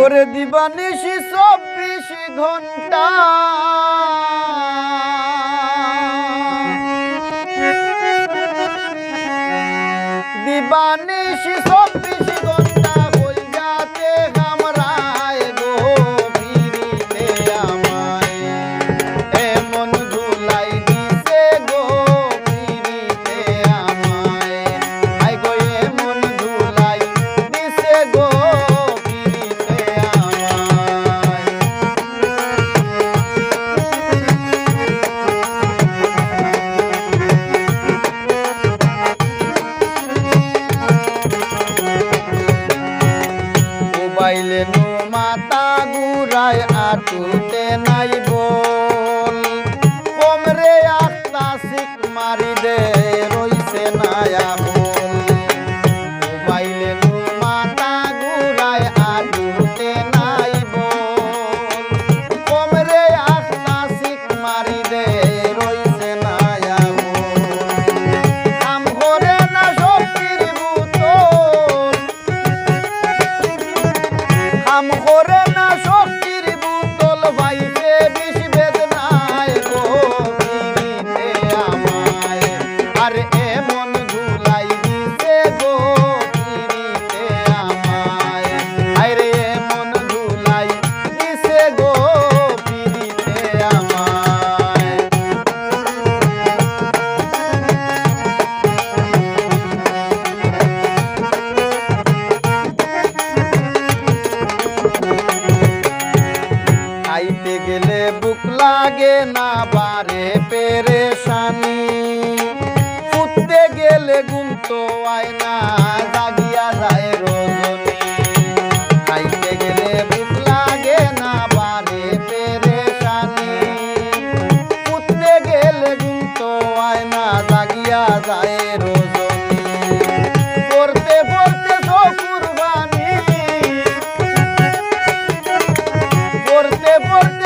ওরে দিবানিশি চব্বিশ ঘণ্টা। দিবানিশি মোবাইলে নো মাতা গুড়ায় আটুতে নাই আম করে না শক্তির বুতল ভাইতে বিষ বেদনায় আমায়। আর খাইতে গেলে বুক লাগে না, বারে পেরেশানি। ফুটতে গেলে গুম তো আয় জাগিয়া যায় রজনী। খাইতে গেলে বুক লাগে না, বারে পেরেশানি। ফুটতে গেলে গুম তো আয় জাগিয়া যায় সকুরবানি পড়তে পড়তে